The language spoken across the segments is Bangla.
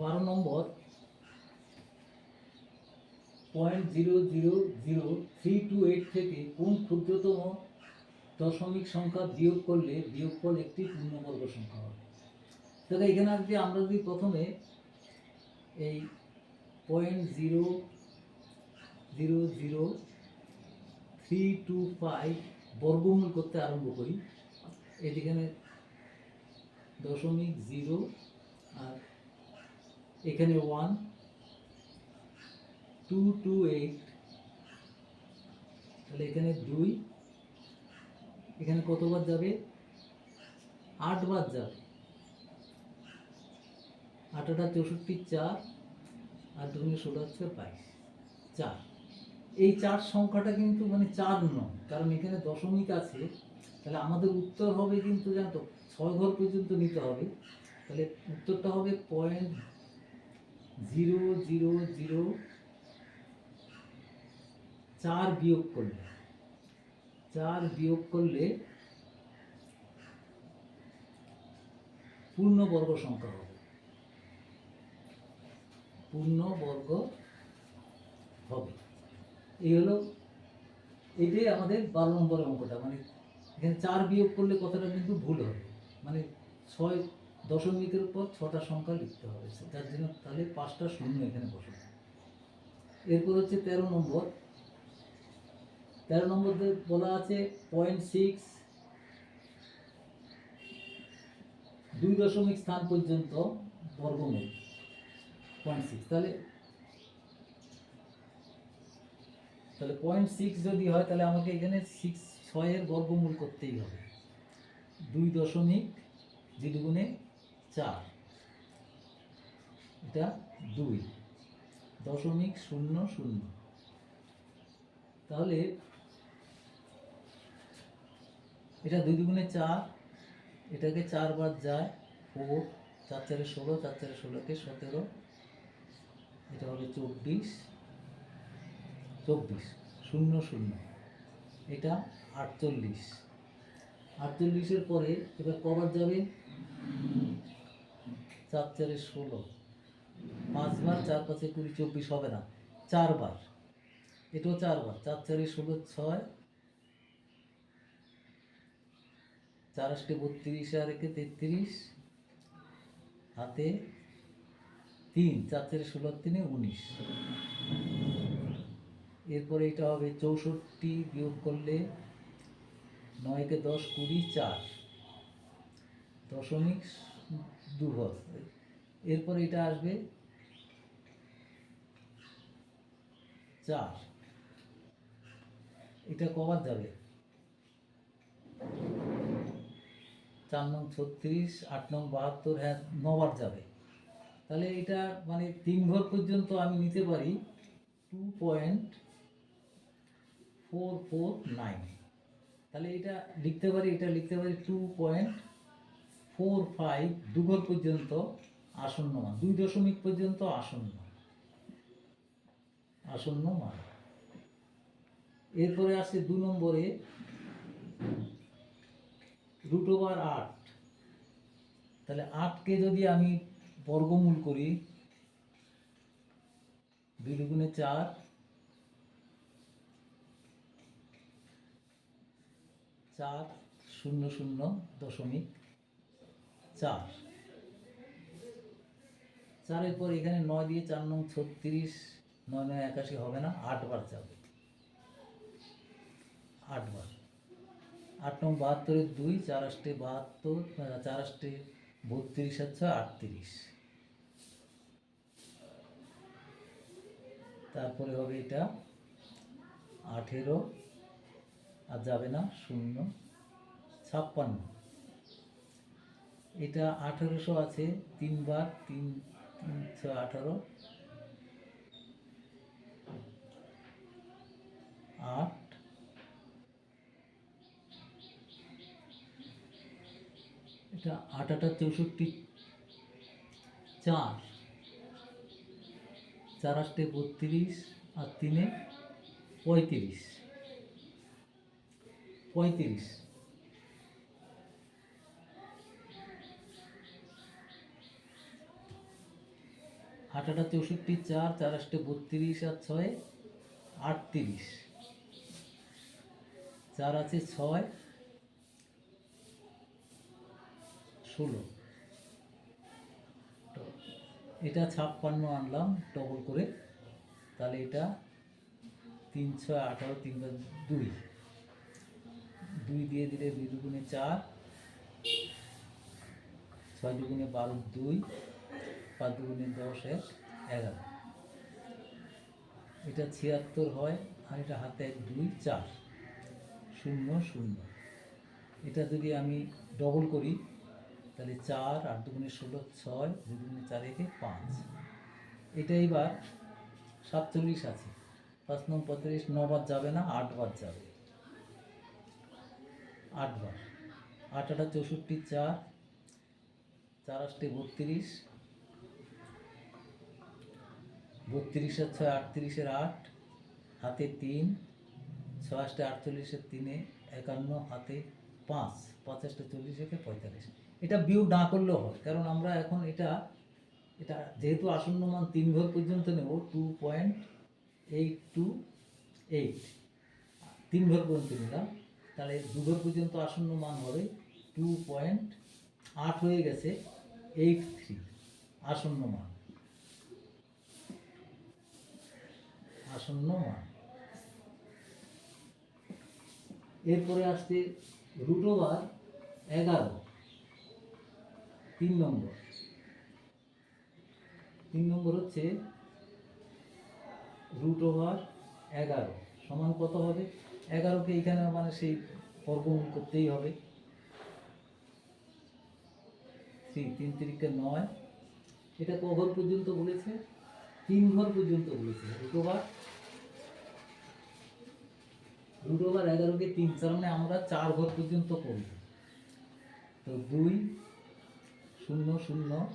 বারো নম্বর point zero zero zero three two eight থেকে কোন ক্ষুদ্রতম দশমিক সংখ্যা বিয়োগ করলে বিয়োগফল একটি পূর্ণবর্গ সংখ্যা হবে? তাহলে এখানে আজকে আমরা যদি প্রথমে এই point zero zero zero three two five বর্গমূল করতে আরম্ভ করি, এদিকে দশমিক জিরো আর এখানে ওয়ান টু টু এইট তাহলে এখানে দুই, এখানে কতবার যাবে? আটবার যাবে। আঠাটা চৌষট্টি চার, আর দুগুণে ষোলো হচ্ছে বাইশ, চার। এই চার সংখ্যাটা কিন্তু মানে চার নয়, কারণ এখানে দশমিক আছে, তাহলে আমাদের উত্তর হবে কিন্তু জানো তো ছয় ঘর পর্যন্ত নিতে হবে, তাহলে উত্তরটা হবে পয়েন্ট জিরো জিরো জিরো চার বিয়োগ করলে, চার বিয়োগ করলে পূর্ণবর্গ সংখ্যা হবে। পূর্ণবর্গ হবে। এই হলো, এটাই আমাদের বারো নম্বরের অঙ্কটা। মানে এখানে চার বিয়োগ করলে কথাটা কিন্তু ভুল হবে। মানে ছয় দশমিকের উপর ছটা সংখ্যা লিখতে হবে। যার জন্য তাহলে পাঁচটা শূন্য এখানে বসে। এরপর হচ্ছে তেরো নম্বর। তেরো নম্বর বলা আছে পয়েন্ট সিক্স দুই দশমিক স্থান পর্যন্ত বর্গমূল। পয়েন্ট সিক্স তাহলে তাহলে পয়েন্ট সিক্স যদি হয়, তাহলে আমাকে এখানে সিক্স ছয়ের বর্গমূল করতেই হবে। দুই দশমিক জিরো গুণে চার। এটা দুই। দশমিক শূন্য শূন্য। তাহলে এটা দুই দুগুণে চার, এটাকে চারবার যায় ফোর চার চারে ষোলো, চার চারে ষোলোকে সতেরো। এটা হবে চব্বিশ। চব্বিশ, শূন্য শূন্য। এটা আটচল্লিশ। আটচল্লিশের পরে এবার কবার যাবে? চার চারে ষোলো। পাঁচবার চার পাঁচে কুড়ি, চব্বিশ হবে না। চারবার। এটাও চারবার। চার চারে ষোলো, ছয় চার আষ্টে বত্রিশ, আর একে তেত্রিশ, হাতে তিন চার চারে ষোলো তিনে উনিশ। এরপরে এটা হবে চৌষট্টি, বিয়োগ করলে নয়কে দশ, কুড়ি, চার। দশমিক দু ঘর এরপরে এটা আসবে চার। এটা কবার যাবে? চার নং ছত্রিশ, আট নং বাহাত্তর হ্যাঁ নবার যাবে। তাহলে এটা মানে তিন ঘর পর্যন্ত আমি নিতে পারি two point four four nine তাহলে এটা লিখতে পারি, এটা লিখতে পারি টু পয়েন্ট ফোর ফাইভ দুঘর পর্যন্ত আসন্ন মান, দুই দশমিক পর্যন্ত আসন্ন আসন্ন মান। এরপরে আসছে দু নম্বরে রুট ওভার আট। তাহলে আটকে যদি আমি বর্গমূল করি, দুই দুগুণে চার চার শূন্য শূন্য দশমিক চার। চারের পর এখানে নয় দিয়ে চার নং ছত্রিশ, নয় নয় একাশি হবে না, আটবার যাবে আটবার। আট নং বাহাত্তরের দুই, চার আষ্টে বাহাত্তর চার আষ্টে বত্রিশ হচ্ছে আটত্রিশ। তারপরে হবে এটা আঠেরো, আর যাবে না শূন্য, ছাপ্পান্ন। এটা আঠেরোশো আছে, তিনবার, তিন তিনশো আঠারো। আট। এটা আট আটা চৌষট্টি। চার। চার আষ্টে বত্রিশ আর তিনে পঁয়ত্রিশ। পঁয়ত্রিশ। আট আটা চৌষট্টি, চার চার আষ্টে বত্রিশ আর ছয়, আটত্রিশ। চার আছে ছয়, ষোলো। এটা ছাপ্পান্ন আনলাম ডবল করে। তাহলে এটা তিন, ছয়, আঠারো, তিন, দুই। দুই দিয়ে দিলে দুই দুগুণে চার, ছয় দুগুণে বারো, দুই। পাঁচ দুগুণে দশ এক এগারো। এটা ছিয়াত্তর হয় আর এটা হাতে এক দুই চার। শূন্য শূন্য। এটা যদি আমি ডবল করি, তাহলে চার আট দুগুণে ষোলো, ছয় দুগুণে চার একে পাঁচ। এটা এবার সাতচল্লিশ আছে। পাঁচ নম্বর পঁয়তাল্লিশ নবার যাবে না আটবার যাবে। আটবার আট আটা চৌষট্টি, চার। চার আষ্টে বত্রিশ। বত্রিশের ছয় আটত্রিশের আট, হাতে তিন, ছয় আষ্টে আটচল্লিশের তিনে একান্ন, হাতে পাঁচ পঁচাশটা চল্লিশ একে পঁয়তাল্লিশ। এটা বিয়োগ না করলেও হয়, কারণ আমরা এখন এটা এটা যেহেতু আসন্ন মান তিন ঘর পর্যন্ত নেব two point eight two eight তিন ঘর পর্যন্ত নিলাম, তাহলে দু ঘর পর্যন্ত আসন্ন মান হবে টু পয়েন্ট আট হয়ে গেছে এইট থ্রি আসন্ন মান। আসন্ন এরপরে আসছে রুট ওভার এগারো, তিন নম্বর। তিন নম্বর হচ্ছে রুট ওভার এগারো, সমান কত হবে? এগারোকে এখানে মানে সেই বর্গমূল করতেই হবে। থ্রি, তিন তিরিকে নয়। এটা ক ঘর পর্যন্ত বলেছে? তিন ঘর পর্যন্ত বলেছে রুট ওভার রুট ওভার এগারোকে তিন চার মানে আমরা চার ঘর পর্যন্ত করব। তো দুই, শূন্য শূন্য।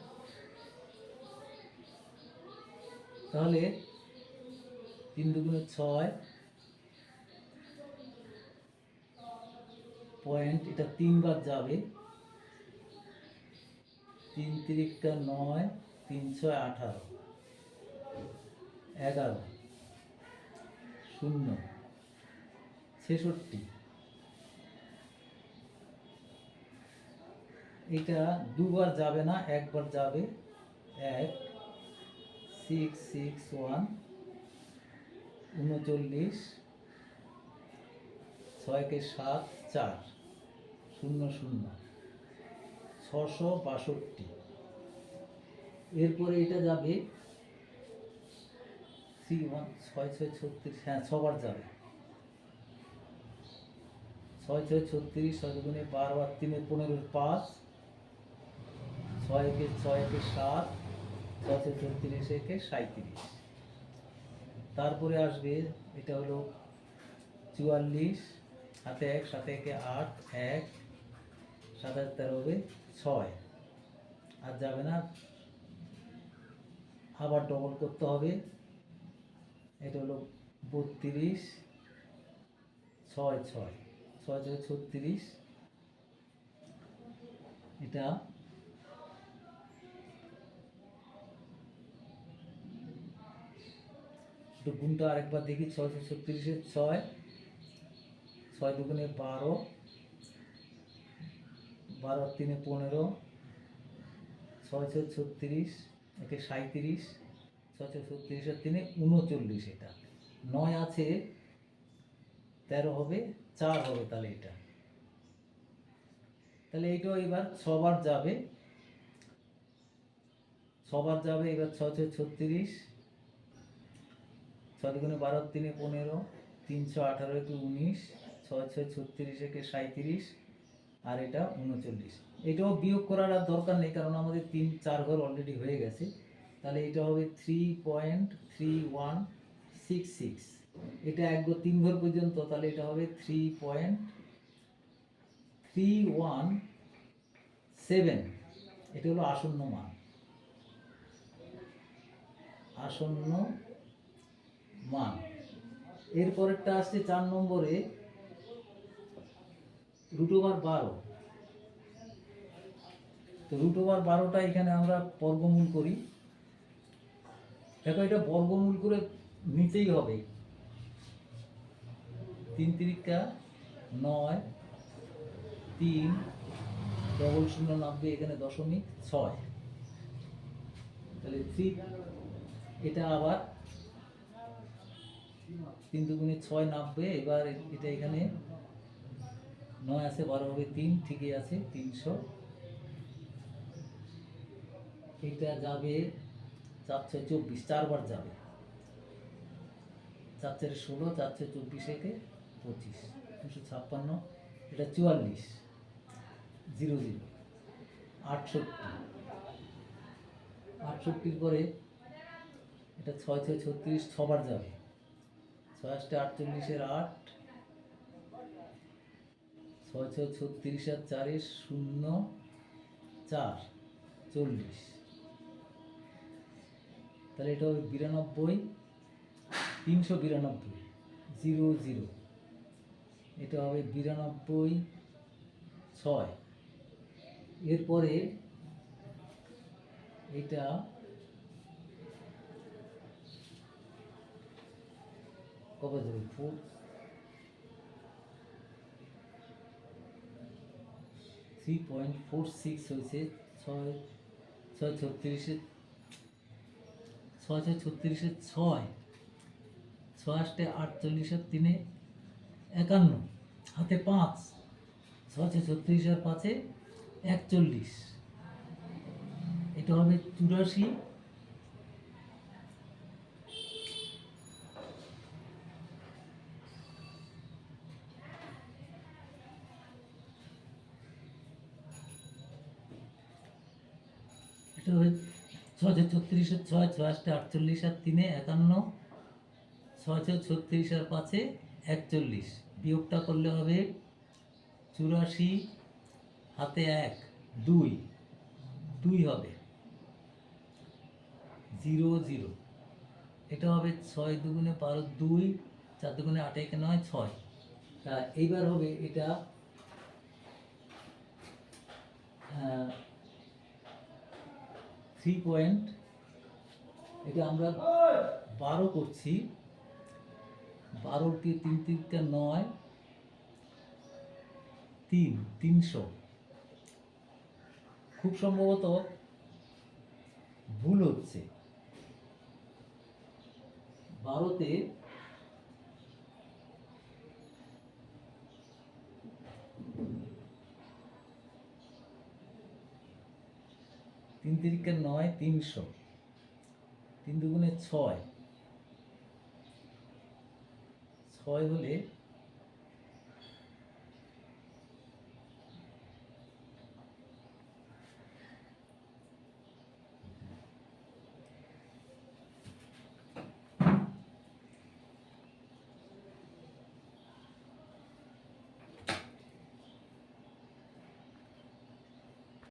তাহলে তিন দুগুণে ছয় পয়েন্ট, এটা তিনবার যাবে। তিন তিরিকটা নয়, তিন ছয় আঠারো। এগারো। শূন্য। ছেষট্টি। এটা দুবার যাবে না, একবার যাবে। এক সিক্স সিক্স ওয়ান উনচল্লিশ, ছয়কে সাত, চার, শূন্য শূন্য, ছশো বাষট্টি। এরপরে এটা যাবে থ্রি ওয়ান ছয় ছয়, ছত্রিশ হ্যাঁ ছবার যাবে। ছয় ছয় ছত্রিশ, ছয় দুগুণে বারো আর তিনে পনেরো, পাঁচ। ছয় একে ছয় একে সাত, ছয় ছয় ছত্রিশ একে সাঁত্রিশ তারপরে আসবে, এটা হলো চুয়াল্লিশ হাতে এক, সাথে একে আট, এক সাত আট তেরো হবে ছয়। আর যাবে না, আবার ডবল করতে হবে। এটা হলো বত্রিশ, ছয় ছয়। ছয় ছয় ছত্রিশ। এটা একটু গুণটা আরেকবার দেখি ছয় ছয় ছত্রিশের ছয় ছয় দুগুণে বারো বারো তিনে পনেরো ছয় ছত্রিশ, একে সাঁত্রিশ ছয় ছয় ছত্রিশের তিনে উনচল্লিশ এটা। নয় আছে, তেরো হবে চার হবে তাহলে এটা। তাহলে এইটাও এবার ছবার যাবে। ছবার যাবে, এবার ছয় ছয় ছত্রিশ, ছয় দুগুণে বারো তিনে পনেরো তিনশো আঠারো একে উনিশ ছয় ছয় ছত্রিশ একে সাঁত্রিশ আর এটা উনচল্লিশ। এটাও বিয়োগ করার আর দরকার নেই, কারণ আমাদের তিন চার ঘর অলরেডি হয়ে গেছে। তাহলে এটা হবে three point three one six six এটা এক তিন ঘর পর্যন্ত, তাহলে এটা হবে three point three one seven এটা হলো আসন্ন মান। আসন্ন মান। এরপরেরটা আসছে চার নম্বরে রুট ওভার বারো। তো রুট ওভার বারোটা এখানে আমরা বর্গমূল করি। দেখো এটা বর্গমূল করে নিতেই হবে। তিন তিরিকা, নয়, তিন ডবল শূন্য নামবে এখানে দশমিক ছয়। তাহলে থ্রি এটা আবার তিন দুগুণে ছয় নামবে, এবার এটা এখানে নয় আছে, বারো হবে তিন, ঠিকই আছে, তিনশো। এটা যাবে চার ছয় চব্বিশ, চারবার যাবে। চার চারে ষোলো, চার ছয় চব্বিশ একে পঁচিশ, দুশো ছাপ্পান্ন, এটা চুয়াল্লিশ, জিরো জিরো, আটষট্টি। আটষট্টির পরে এটা ছয় ছয় ছত্রিশ ছবার যাবে। ছয় আটটা আটচল্লিশের আট, ছয় ছয় ছত্রিশ আর চারে শূন্য, চার, চল্লিশ। তাহলে এটা হবে বিরানব্বই, তিনশো বিরানব্বই, জিরো জিরো। এটা হবে বিরানব্বই ছয়। এরপরে এটা কবে যাবে four. Three point four six হয়েছে, ছয় ছয় ছত্রিশে, ছয় ছয় ছত্রিশে ছয় ছয় আটচল্লিশের তিনে একান্ন, হাতে পাঁচ ছয় ছত্রিশ আর পাঁচে একচল্লিশ। এটা হবে চুরাশি। এটা ছয় ছয় ছত্রিশের ছয় ছয় আষ্টে আটচল্লিশ আর তিনে একান্ন ছয় ছত্রিশ আর পাঁচে একচল্লিশ। বিয়োগটা করলে হবে চুরাশি হাতে এক, দুই দুই হবে। Zero zero. এটা হবে ছয় দুগুণে বারো দুই, চার দুগুণে আট একে নয়, ছয়। তা এইবার হবে এটা থ্রি পয়েন্ট এটা আমরা বারো করছি। বারোটি তিন তিনটা নয়, তিন, তিনশো। খুব সম্ভবত ভুল হচ্ছে। বারোতে তিন তিরিকে নয়, তিনশো। তিন দুগুণে ছয়। ছয় হলে